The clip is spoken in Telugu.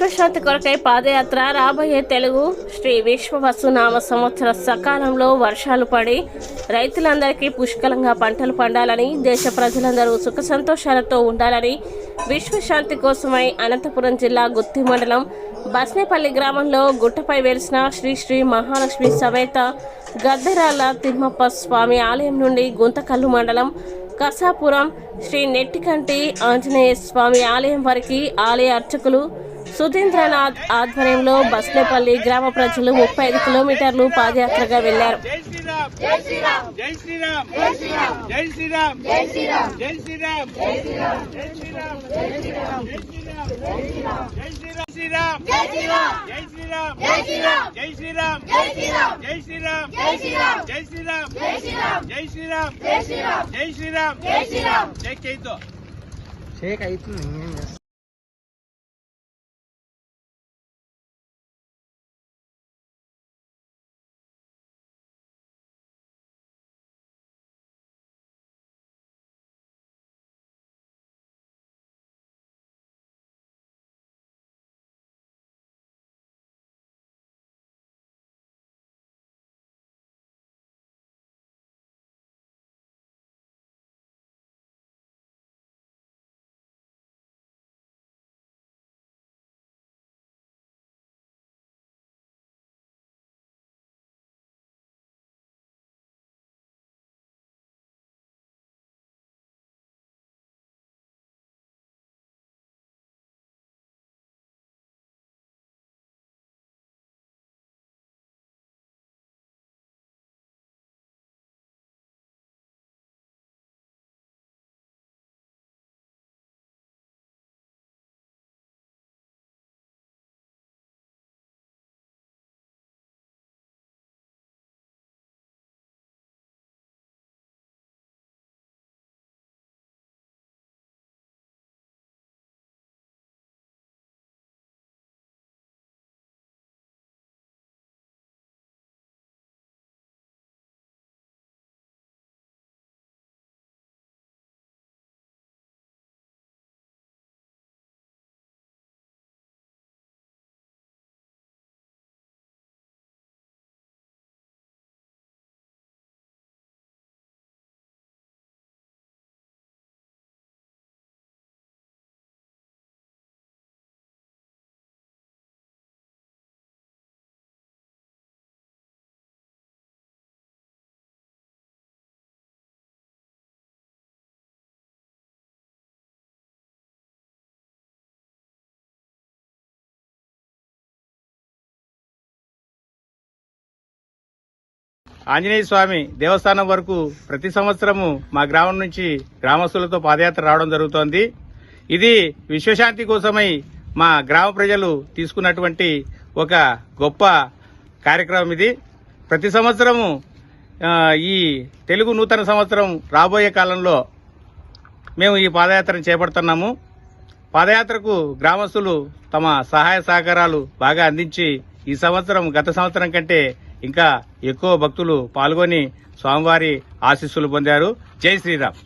విశ్వశాంతి కొరకై పాదయాత్ర రాబోయే తెలుగు శ్రీ విశ్వవసు నామ సంవత్సర సకాలంలో వర్షాలు పడి రైతులందరికీ పుష్కలంగా పంటలు పండాలని దేశ ప్రజలందరూ సుఖ సంతోషాలతో ఉండాలని విశ్వశాంతి కోసమై అనంతపురం జిల్లా గుత్తి మండలం బస్నేపల్లి గ్రామంలో గుట్టపై వెలిసిన శ్రీ శ్రీ మహాలక్ష్మి సమేత గద్దెరాల తిమ్మప్ప స్వామి ఆలయం నుండి గుంతకల్లు మండలం కసాపురం శ్రీ నెట్టికంటి ఆంజనేయ స్వామి ఆలయం వరకు ఆలయ అర్చకులు సుధీంద్రనాథ్ ఆధ్వర్యంలో బస్నేపల్లి గ్రామ ప్రజలు ముప్పై ఐదు కిలోమీటర్లు పాదయాత్రగా వెళ్ళారు జై శ్రీరామ్ జై శ్రీరామ్ జై శ్రీరామ్ ఆంజనేయ స్వామి దేవస్థానం వరకు ప్రతి సంవత్సరము మా గ్రామం నుంచి గ్రామస్తులతో పాదయాత్ర రావడం జరుగుతోంది. ఇది విశ్వశాంతి కోసమై మా గ్రామ ప్రజలు తీసుకున్నటువంటి ఒక గొప్ప కార్యక్రమం ఇది. ప్రతి సంవత్సరము ఈ తెలుగు నూతన సంవత్సరం రాబోయే కాలంలో మేము ఈ పాదయాత్రను చేపడుతున్నాము. పాదయాత్రకు గ్రామస్తులు తమ సహాయ సహకారాలు బాగా అందించి ఈ సంవత్సరం గత సంవత్సరం కంటే ఇంకా ఎక్కువ భక్తులు పాల్గొని స్వామివారి ఆశీస్సులు పొందారు. జై శ్రీరామ్.